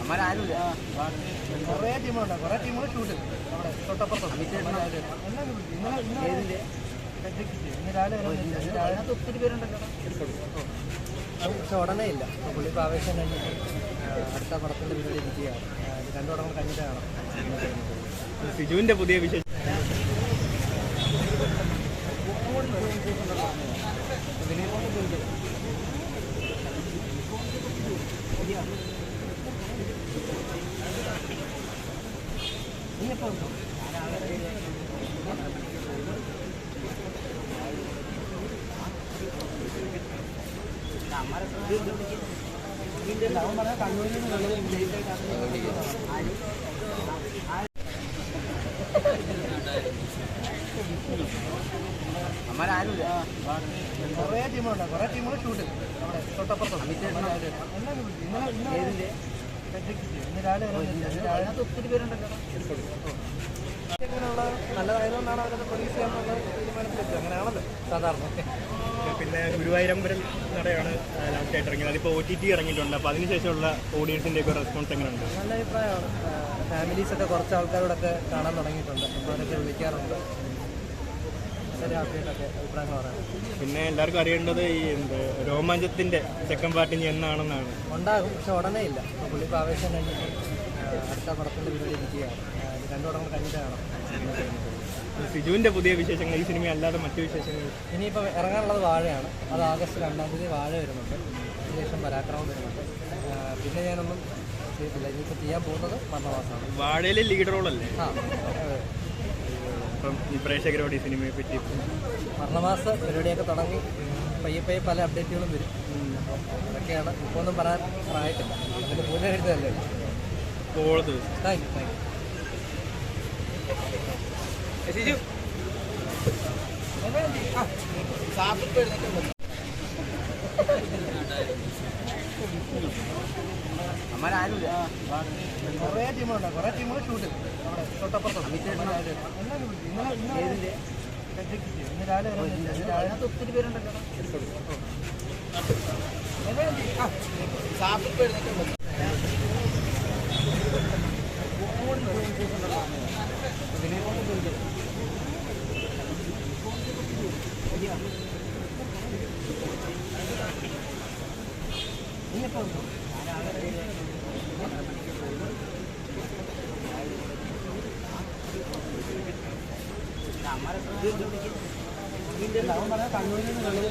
അമ്മാരാരുമില്ല കുറേ ടീമുണ്ട് കുറേ ടീമുകൾ ഷൂട്ട് അവിടെ തൊട്ടപ്പുറത്ത് ഒത്തിരി പേരുണ്ടല്ലോ പക്ഷെ ഉടനെ ഇല്ല പുള്ളി ആവേശം കഴിഞ്ഞിട്ട് അടുത്ത പടത്തിന്റെ പരിപാടി ഇരിക്കുകയാണ് രണ്ടു പടങ്ങൾ കഴിഞ്ഞിട്ട് കാണാം. സിജുവിന്റെ പുതിയ വിശേഷം അവൻ പറഞ്ഞാൽ കണ്ണൂരിൽ നിന്ന് വെള്ളം അമ്മാരാരുമില്ല കുറേ ടീമുണ്ട് കുറേ ടീമുകൾ ഷൂട്ട് അവിടെ തൊട്ടപ്പുറത്ത് ഇന്നലെ ഇന്നലെ സാധാരണ പിന്നെ ഗുരുവായൂരമ്പലം നടയാണ് ലാസ്റ്റ് ആയിട്ട് ഇറങ്ങിയത് അതിപ്പോൾ ഒ ടി ടി ഇറങ്ങിയിട്ടുണ്ട് അപ്പോൾ അതിനുശേഷമുള്ള ഓഡിയൻസിന്റെ ഒക്കെ റെസ്പോൺസ് എങ്ങനെയുണ്ട് നല്ല അഭിപ്രായമാണ് ഫാമിലീസ് ഒക്കെ കുറച്ച് ആൾക്കാരോടൊക്കെ കാണാൻ തുടങ്ങിയിട്ടുണ്ട്. അപ്പോൾ അവരൊക്കെ വിളിക്കാറുണ്ട്. പിന്നെ എല്ലാവർക്കും അറിയേണ്ടത് ഈ എന്ത് രോമാഞ്ചത്തിന്റെ സെക്കൻഡ് പാർട്ട് ഇനി എന്നാണെന്നാണ്. ഉണ്ടാകും പക്ഷെ ഉടനെ ഇല്ല. പുള്ളി ഇപ്പോൾ ആവേശം കഴിഞ്ഞിട്ട് അടുത്ത ഇരിക്കുകയാണ്. രണ്ടു പടങ്ങൾ സിജുവിന്റെ പുതിയ വിശേഷങ്ങൾ ഈ സിനിമ അല്ലാതെ മറ്റു വിശേഷങ്ങൾ? ഇനിയിപ്പോൾ ഇറങ്ങാനുള്ളത് വാഴയാണ്. അത് ആഗസ്റ്റ് രണ്ടാം തീയതി വാഴ വരുന്നുണ്ട്. അതിനുശേഷം പരാക്രമം വരുന്നുണ്ട്. പിന്നെ ഞാനൊന്നും ചെയ്തിട്ടില്ല. ഇനിയിപ്പോൾ ചെയ്യാൻ പോകുന്നത് മരണമാസമാണ് വാഴയിലെ ലീഡ് റോളല്ലേ? ആ. അപ്പം ഈ പ്രേക്ഷകരോട് ഈ സിനിമയെ പറ്റി മരണമാസ പരിപാടിയൊക്കെ തുടങ്ങി. പയ്യെ പയ്യെ പല അപ്ഡേറ്റുകളും വരും. അപ്പം അതൊക്കെയാണ്. ഇപ്പോൾ ഒന്നും പറയാൻ പ്രായത്തില്ല. അതിന്റെ പൂജ എഴുതല്ലേ all thank you thank you ആരും അമ്മാരാരുമില്ല കുറേ ടീമുണ്ട് കുറേ ടീമുകൾ ഷൂട്ട് അവിടെ തൊട്ടപ്പുറത്ത് ഇന്നലെ ഇന്നലെ ഇതിന്റെ അവൻ പറഞ്ഞ കണ്ണൂരിൽ നിന്ന് വെള്ളം